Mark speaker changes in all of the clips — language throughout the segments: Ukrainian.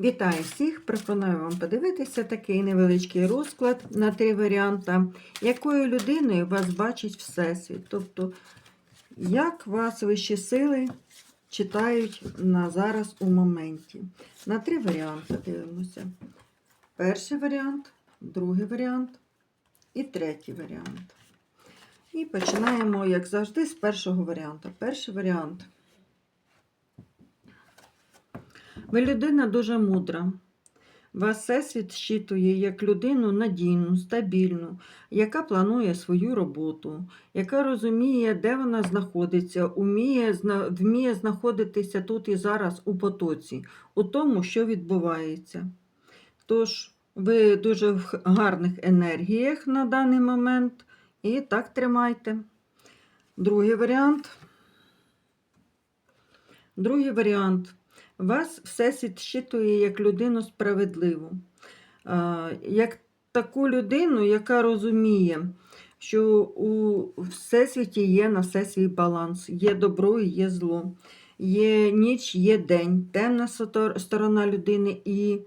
Speaker 1: Вітаю всіх! Пропоную вам подивитися такий невеличкий розклад на три варіанти, якою людиною вас бачить Всесвіт. Тобто, як вас вищі сили читають на зараз у моменті. На три варіанти дивимося. Перший варіант, другий варіант і третій варіант. І починаємо, як завжди, з першого варіанту. Перший варіант. Ви людина дуже мудра. Вас всесвіт щитує як людину надійну, стабільну, яка планує свою роботу, яка розуміє, де вона знаходиться, зна- вміє знаходитися тут і зараз у потоці, у тому, що відбувається. Тож, ви дуже в гарних енергіях на даний момент, і так тримайте. Другий варіант. Другий варіант. Вас Всесвіт щитує як людину справедливу, як таку людину, яка розуміє, що у Всесвіті є на все свій баланс, є добро і є зло, є ніч, є день, темна сторона людини і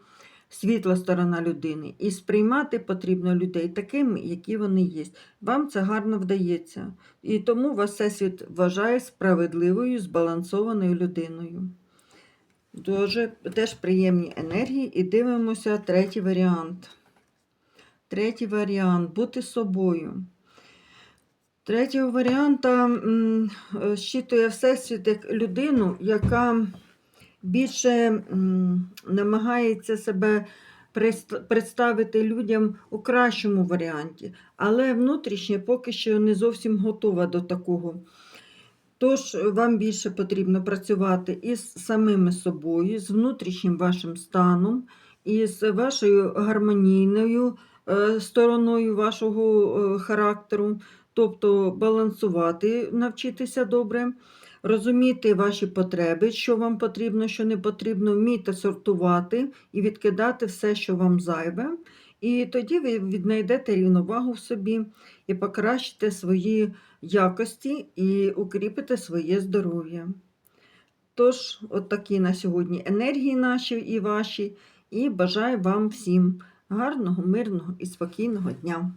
Speaker 1: світла сторона людини. І сприймати потрібно людей такими, які вони є. Вам це гарно вдається. І тому вас Всесвіт вважає справедливою, збалансованою людиною. Дуже теж приємні енергії. І дивимося третій варіант. Третій варіант бути собою. Третього варіанта е, щитує Всесвіт як людину, яка більше намагається себе представити людям у кращому варіанті, але внутрішньо поки що не зовсім готова до такого. Тож вам більше потрібно працювати із самими собою, з внутрішнім вашим станом, із вашою гармонійною е, стороною вашого е, характеру, тобто балансувати, навчитися добре, розуміти ваші потреби, що вам потрібно, що не потрібно, вміти сортувати і відкидати все, що вам зайве. І тоді ви віднайдете рівновагу в собі і покращите свої якості і укріпите своє здоров'я. Тож, от на сьогодні енергії наші і ваші, і бажаю вам всім гарного, мирного і спокійного дня.